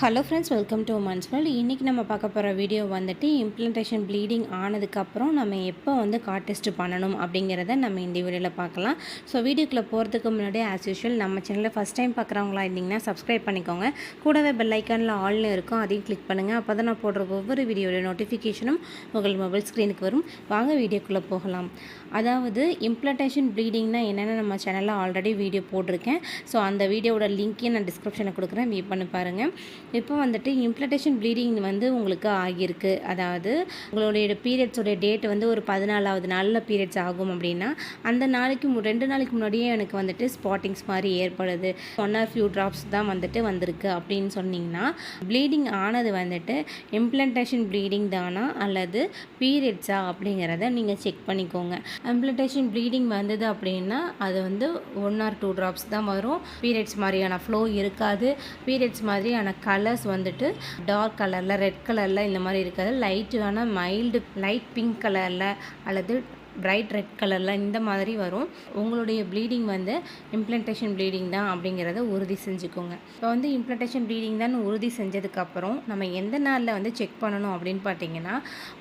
Hello friends welcome to man's world இன்றைக்கி நம்ம பார்க்க போகிற வீடியோ வந்துட்டு இம்ப்ளன்டேஷன் ப்ளீடிங் ஆனதுக்கப்புறம் நம்ம எப்போ வந்து கார் டெஸ்ட் பண்ணணும் அப்படிங்கிறத நம்ம இந்த வீடியோவில் பார்க்கலாம். ஸோ வீடியோக்குள்ளே போகிறதுக்கு முன்னாடி ஆஸ் யூஷுவல் நம்ம சேனலில் ஃபஸ்ட் டைம் பார்க்குறவங்களா இருந்தீங்கன்னா சப்ஸ்கிரைப் பண்ணிக்கோங்க. கூடவே பெல் ஐக்கானில் ஆல்னு இருக்கும் அதையும் கிளிக் பண்ணுங்கள் அப்போ தான் நான் போடுற ஒவ்வொரு வீடியோட நோட்டிஃபிகேஷனும் உங்கள் மொபைல் ஸ்க்ரீனுக்கு வரும். வாங்க வீடியோக்குள்ளே போகலாம். அதாவது இம்ப்ளண்டேஷன் ப்ளீடிங்னா என்னென்னு நம்ம சேனலில் ஆல்ரெடி வீடியோ போட்டிருக்கேன். ஸோ அந்த வீடியோவோட லிங்க்கையும் நான் டிஸ்கிரிப்ஷனில் கொடுக்குறேன். வியூ பண்ணி பாருங்கள் இப்போ வந்துட்டு இம்ப்ளண்டேஷன் ப்ளீடிங் வந்து உங்களுக்கு ஆகியிருக்கு. அதாவது உங்களுடைய பீரியட்ஸோடைய டேட் வந்து ஒரு பதினாலாவது நாளில் பீரியட்ஸ் ஆகும் அப்படின்னா அந்த நாளைக்கு மு- ரெண்டு நாளைக்கு முன்னாடியே எனக்கு வந்துட்டு ஸ்பாட்டிங்ஸ் மாதிரி ஏற்படுது. ஒன் ஆர் ஃபியூ ட்ராப்ஸ் தான் வந்துட்டு வந்திருக்கு அப்படின்னு சொன்னீங்கன்னா ப்ளீடிங் ஆனது வந்துட்டு இம்ப்ளண்டேஷன் ப்ளீடிங் தானா அல்லது பீரியட்ஸா அப்படிங்கிறத நீங்கள் செக் பண்ணிக்கோங்க. இம்ப்ளண்டேஷன் ப்ளீடிங் வந்தது அப்படின்னா அது வந்து ஒன் ஆர் டூ ட்ராப்ஸ் தான் வரும். பீரியட்ஸ் மாதிரியான ஃப்ளோ இருக்காது. பீரியட்ஸ் மாதிரியான கலர்ஸ் வந்துட்டு டார்க் கலரில் ரெட் கலரில் இந்த மாதிரி இருக்காது. லைட்டான மைல்டு லைட் பிங்க் கலரில் அல்லது பிரைட் ரெட் கலரில் இந்த மாதிரி வரும். உங்களுடைய ப்ளீடிங் வந்து இம்ப்ளண்டேஷன் ப்ளீடிங் தான் அப்படிங்கிறத உறுதி செஞ்சுக்கோங்க. இப்போ வந்து இம்ப்ளண்டேஷன் ப்ளீடிங் தான் உறுதி செஞ்சதுக்கப்புறம் நம்ம எந்த நாளில் வந்து செக் பண்ணணும் அப்படின்னு பார்த்தீங்கன்னா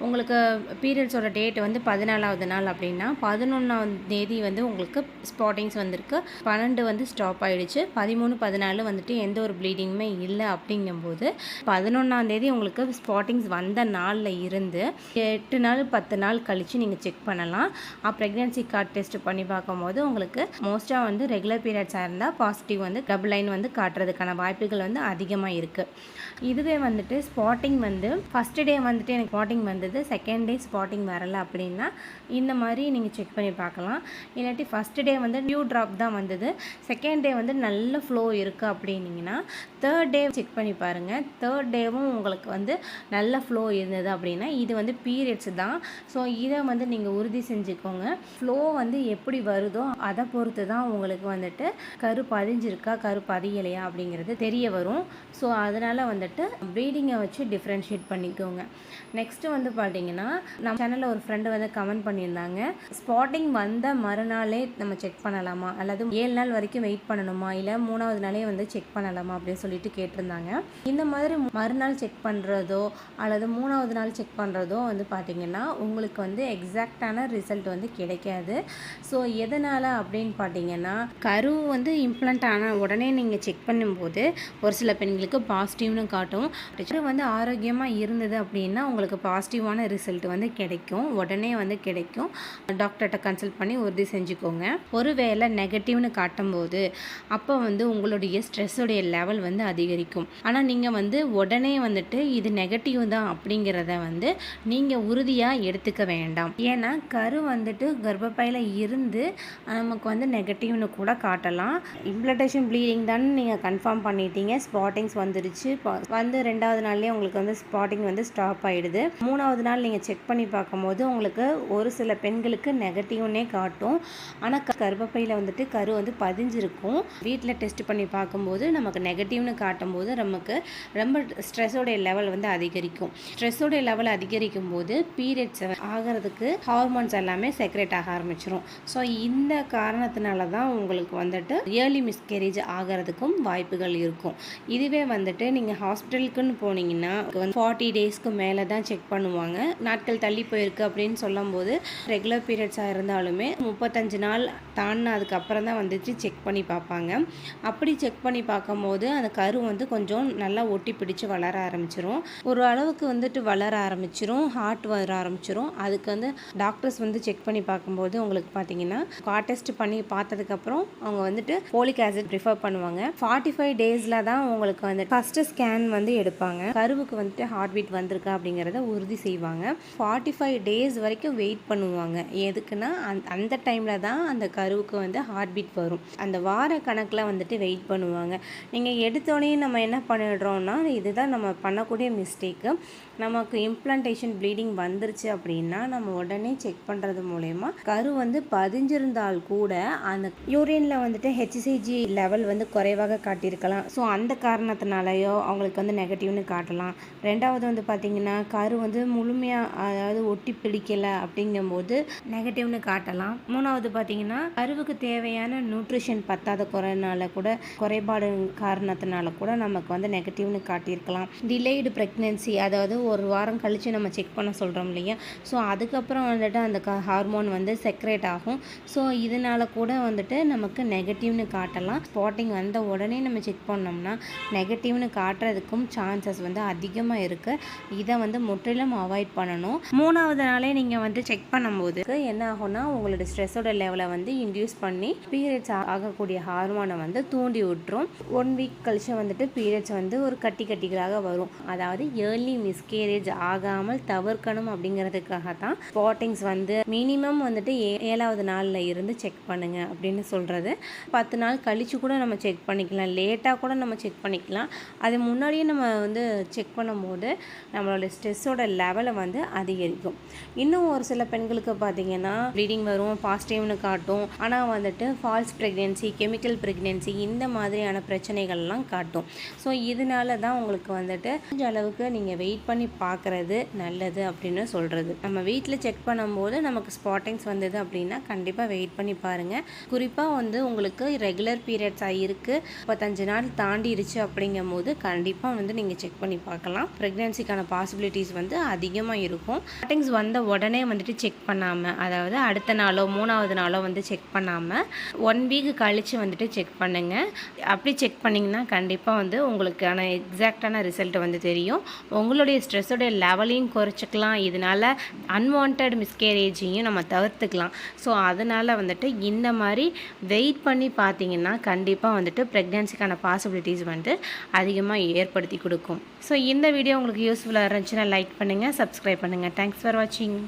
உங்களுக்கு பீரியட்ஸோட டேட் வந்து பதினாலாவது நாள் அப்படின்னா பதினொன்றாம் தேதி வந்து உங்களுக்கு ஸ்பாட்டிங்ஸ் வந்திருக்கு. பன்னெண்டு வந்து ஸ்டாப் ஆகிடுச்சு பதிமூணு பதினாலு வந்துட்டு எந்த ஒரு ப்ளீடிங்குமே இல்லை அப்படிங்கும்போது பதினொன்றாம் தேதி உங்களுக்கு ஸ்பாட்டிங்ஸ் வந்த நாளில் இருந்து எட்டு நாள் பத்து நாள் கழித்து நீங்கள் செக் பண்ணலாம். ப்ரெக்னென்சி கார்டு டெஸ்ட் பண்ணி பார்க்கும்போது உங்களுக்கு மோஸ்ட்டாக வந்து ரெகுலர் பீரியட்ஸாக இருந்தால் பாசிட்டிவ் வந்து டபுள் லைன் வந்து காட்டுறதுக்கான வாய்ப்புகள் வந்து அதிகமாக இருக்குது இதுவே வந்துட்டு ஸ்பாட்டிங் வந்து ஃபஸ்ட்டு டே வந்துட்டு எனக்கு ஸ்பாட்டிங் வந்தது. செகண்ட் டே ஸ்பாட்டிங் வரலை அப்படின்னா இந்த மாதிரி நீங்கள் செக் பண்ணி பார்க்கலாம். இல்லாட்டி ஃபஸ்ட்டு டே வந்து நியூ ட்ராப் தான் வந்தது. செகண்ட் டே வந்து நல்ல ஃப்ளோ இருக்குது அப்படின்னீங்கன்னா தேர்ட் டே செக் பண்ணி பாருங்கள் தேர்ட் டேவும் உங்களுக்கு வந்து நல்ல ஃப்ளோ இருந்தது அப்படின்னா இது வந்து பீரியட்ஸ் தான். ஸோ இதை வந்து நீங்கள் உறுதி செஞ்சுக்கோங்க ஃப்ளோ வந்து எப்படி வருதோ அதை பொறுத்து தான் உங்களுக்கு வந்துட்டு கரு பதிஞ்சிருக்கா கரு பதியலையா அப்படிங்கிறது தெரிய வரும். ஸோ அதனால் வந்துட்டு ப்ரீடிங்கை வச்சு டிஃப்ரென்ஷியேட் பண்ணிக்கோங்க. நெக்ஸ்ட்டு வந்து பார்த்தீங்கன்னா நம்ம சேனலில் ஒரு ஃப்ரெண்டு வந்து கமெண்ட் பண்ணியிருந்தாங்க. ஸ்பாட்டிங் வந்த மறுநாளே நம்ம செக் பண்ணலாமா? அல்லது ஏழு நாள் வரைக்கும் வெயிட் பண்ணணுமா? இல்லை மூணாவது நாளே வந்து செக் பண்ணலாமா? அப்படின்னு சொல்லிட்டு கேட்டிருந்தாங்க. இந்த மாதிரி மறுநாள் செக் பண்ணுறதோ அல்லது மூணாவது நாள் செக் பண்ணுறதோ வந்து பார்த்தீங்கன்னா உங்களுக்கு வந்து எக்ஸாக்டான ரிசல்ட் வந்து கிடைக்காது. ஸோ எதனால் அப்படின்னு பார்த்தீங்கன்னா கரு வந்து இம்ப்ளான்ட் ஆன உடனே நீங்கள் செக் பண்ணும்போது ஒரு சில பெண்களுக்கு பாசிட்டிவ்னு காட்டும். கரு வந்து ஆரோக்கியமாக இருந்தது அப்படின்னா உங்களுக்கு பாசிட்டிவான ரிசல்ட் வந்து கிடைக்கும். உடனே வந்து கிடைக்கும். டாக்டர்கிட்ட கன்சல்ட் பண்ணி உறுதி செஞ்சுக்கோங்க. ஒருவேளை நெகட்டிவ்னு காட்டும்போது அப்போ வந்து உங்களுடைய ஸ்ட்ரெஸ்ஸுடைய லெவல் வந்து அதிகரிக்கும். ஆனால் நீங்கள் வந்து உடனே வந்துட்டு இது நெகட்டிவ் தான் அப்படிங்கிறத வந்து நீங்கள் உறுதியாக எடுத்துக்க வேண்டாம். ஏன்னா கரு கரு வந்துட்டு கர்ப்பப்பையில் இருந்து நமக்கு வந்து நெகட்டிவ்னு கூட காட்டலாம். இம்ப்ளட்டேஷன் ப்ளீடிங் தான் நீங்கள் கன்ஃபார்ம் பண்ணிட்டீங்க. ஸ்பாட்டிங்ஸ் வந்துருச்சு. வந்து ரெண்டாவது நாள்லேயே உங்களுக்கு வந்து ஸ்பாட்டிங் வந்து ஸ்டாப் ஆகிடுது மூணாவது நாள் நீங்கள் செக் பண்ணி பார்க்கும்போது உங்களுக்கு ஒரு சில பெண்களுக்கு நெகட்டிவ்னே காட்டும். ஆனால் கர்ப்பப்பையில் வந்துட்டு கரு வந்து பதிஞ்சிருக்கும். வீட்டில் டெஸ்ட் பண்ணி பார்க்கும்போது நமக்கு நெகட்டிவ்னு காட்டும்போது நமக்கு ரொம்ப ஸ்ட்ரெஸ்ஸோடைய லெவல் வந்து அதிகரிக்கும். ஸ்ட்ரெஸ்ஸோடைய லெவல் அதிகரிக்கும் போது பீரியட்ஸ் ஆகிறதுக்கு ஹார்மோன்ஸ் எல்லாமே செக்ரேட் ஆக ஆரம்பிச்சிரும். ஸோ இந்த காரணத்தினால தான் உங்களுக்கு வந்துட்டு இயர்லி மிஸ்கேரேஜ் ஆகிறதுக்கும் வாய்ப்புகள் இருக்கும். இதுவே வந்துட்டு நீங்கள் ஹாஸ்பிட்டலுக்குன்னு போனீங்கன்னா ஃபார்ட்டி டேஸ்க்கு மேலே தான் செக் பண்ணுவாங்க. நாட்கள் தள்ளி போயிருக்கு அப்படின்னு சொல்லும்போது ரெகுலர் பீரியட்ஸாக இருந்தாலுமே முப்பத்தஞ்சு நாள் தாண்டினதுக்கப்புறம் தான் வந்துட்டு செக் பண்ணி பார்ப்பாங்க. அப்படி செக் பண்ணி பார்க்கும்போது அந்த கரு வந்து கொஞ்சம் நல்லா ஒட்டி பிடிச்சு வளர ஆரம்பிச்சிரும். ஒரு அளவுக்கு வந்துட்டு வளர ஆரம்பிச்சிரும் ஹார்ட் வர ஆரம்பிச்சிரும். அதுக்கு வந்து டாக்டர்ஸ் வந்து செக் பண்ணி பார்க்கும்போது உங்களுக்கு பார்த்தீங்கன்னா கார் டெஸ்ட் பண்ணி பார்த்ததுக்கப்புறம் அவங்க வந்துட்டு போலிக் ஆசிட் ப்ரிஃபர் பண்ணுவாங்க. ஃபார்ட்டி ஃபைவ் டேஸில் தான் உங்களுக்கு வந்து ஃபஸ்ட்டு ஸ்கேன் வந்து எடுப்பாங்க. கருவுக்கு வந்துட்டு ஹார்ட் பீட் வந்திருக்கா அப்படிங்கிறத உறுதி செய்வாங்க. ஃபார்ட்டி ஃபைவ் டேஸ் வரைக்கும் வெயிட் பண்ணுவாங்க. எதுக்குன்னா அந்த அந்த டைமில் தான் அந்த கருவுக்கு வந்து ஹார்ட் பீட் வரும். அந்த வார கணக்கில் வந்துட்டு வெயிட் பண்ணுவாங்க. நீங்கள் எடுத்தோடனே நம்ம என்ன பண்ணிடுறோம்னா இதுதான் நம்ம பண்ணக்கூடிய மிஸ்டேக்கு நமக்கு இம்ப்ளான்டேஷன் ப்ளீடிங் வந்துருச்சு அப்படின்னா நம்ம உடனே செக் பண்ண பண்ணுறது மூலயமா கரு வந்து பதிஞ்சிருந்தால் கூட அந்த யூரினில் வந்துட்டு ஹெச்சிசிஜி லெவல் வந்து குறைவாக காட்டியிருக்கலாம். ஸோ அந்த காரணத்தினாலேயோ அவங்களுக்கு வந்து நெகட்டிவ்னு காட்டலாம். ரெண்டாவது வந்து பார்த்திங்கன்னா கரு வந்து முழுமையாக அதாவது ஒட்டி பிடிக்கலை அப்படிங்கும்போது நெகட்டிவ்னு காட்டலாம். மூணாவது பார்த்திங்கன்னா கருவுக்கு தேவையான நியூட்ரிஷன் பத்தாத குறைனால கூட குறைபாடு காரணத்தினால கூட நமக்கு வந்து நெகட்டிவ்னு காட்டியிருக்கலாம். டிலேடு ப்ரெக்னென்சி அதாவது ஒரு வாரம் கழித்து நம்ம செக் பண்ண சொல்கிறோம் இல்லையா? ஸோ அதுக்கப்புறம் வந்துட்டு அந்த ஹார்மோன் வந்து செக்ரேட் ஆகும். ஸோ இதனால் கூட வந்துட்டு நமக்கு நெகட்டிவ்னு காட்டலாம். ஸ்பாட்டிங் வந்த உடனே நம்ம செக் பண்ணோம்னா நெகட்டிவ்னு காட்டுறதுக்கும் சான்சஸ் வந்து அதிகமாக இருக்குது இதை வந்து முற்றிலும் அவாய்ட் பண்ணணும். மூணாவது நாளே நீங்கள் வந்து செக் பண்ணும்போது என்ன ஆகும்னா உங்களோட ஸ்ட்ரெஸ்ஸோட லெவலை வந்து இன்டியூஸ் பண்ணி பீரியட்ஸ் ஆகக்கூடிய ஹார்மோனை வந்து தூண்டி விட்டுரும். ஒன் வீக் கழிச்சு வந்துட்டு பீரியட்ஸ் வந்து ஒரு கட்டி கட்டிகளாக வரும். அதாவது ஏர்லி மிஸ்கேரேஜ் ஆகாமல் தவிர்க்கணும் அப்படிங்கிறதுக்காக தான் ஸ்பாட்டிங்ஸ் வந்து மினிமம் வந்துட்டு ஏ- ஏழாவது நாளில் இருந்து செக் பண்ணுங்கள் அப்படின்னு சொல்கிறது பத்து நாள் கழித்து கூட நம்ம செக் பண்ணிக்கலாம். லேட்டாக கூட நம்ம செக் பண்ணிக்கலாம். அது முன்னாடியே நம்ம வந்து செக் பண்ணும்போது நம்மளோட ஸ்ட்ரெஸ்ஸோட லெவலை வந்து அதிகரிக்கும். இன்னும் ஒரு சில பெண்களுக்கு பார்த்தீங்கன்னா ப்ளீடிங் வரும் பாசிட்டிவ்னு காட்டும். ஆனால் வந்துட்டு ஃபால்ஸ் ப்ரெக்னென்சி கெமிக்கல் ப்ரெக்னென்சி இந்த மாதிரியான பிரச்சனைகள்லாம் காட்டும். ஸோ இதனால தான் உங்களுக்கு வந்துட்டு முடிஞ்ச அளவுக்கு நீங்கள் வெயிட் பண்ணி பார்க்குறது நல்லது அப்படின்னு சொல்கிறது நம்ம வீட்டில் செக் பண்ணும்போது நமக்கு ஸ்பாட்டிங்ஸ் வந்தது அப்படின்னா கண்டிப்பாக வெயிட் பண்ணி பாருங்கள் குறிப்பாக வந்து உங்களுக்கு ரெகுலர் பீரியட்ஸ் ஆகிருக்கு முப்பத்தஞ்சு நாள் தாண்டிருச்சு அப்படிங்கும் போது கண்டிப்பாக வந்து நீங்கள் செக் பண்ணி பார்க்கலாம். ப்ரெக்னென்சிக்கான பாசிபிலிட்டிஸ் வந்து அதிகமாக இருக்கும். ஸ்பாட்டிங்ஸ் வந்த உடனே வந்துட்டு செக் பண்ணாமல் அதாவது அடுத்த நாளோ மூணாவது நாளோ வந்து செக் பண்ணாமல் ஒன் வீக் கழித்து வந்துட்டு செக் பண்ணுங்கள் அப்படி செக் பண்ணிங்கன்னா கண்டிப்பாக வந்து உங்களுக்கான எக்ஸாக்டான ரிசல்ட் வந்து தெரியும். உங்களுடைய ஸ்ட்ரெஸ்ஸோடைய லெவலையும் குறைச்சிக்கலாம். இதனால் அன்வான்ட் மிஸ்கேரேஜையும் நம்ம தவிர்த்துக்கலாம். ஸோ அதனால் வந்துட்டு இந்த மாதிரி வெயிட் பண்ணி பார்த்தீங்கன்னா கண்டிப்பாக வந்துட்டு ப்ரெக்னென்சிக்கான பாசிபிலிட்டிஸ் வந்து அதிகமாக ஏற்படுத்தி கொடுக்கும். ஸோ இந்த வீடியோ உங்களுக்கு யூஸ்ஃபுல்லாக இருந்துச்சுன்னா லைக் பண்ணுங்கள் சப்ஸ்கிரைப் பண்ணுங்கள் தேங்க்ஸ் ஃபார் வாட்சிங்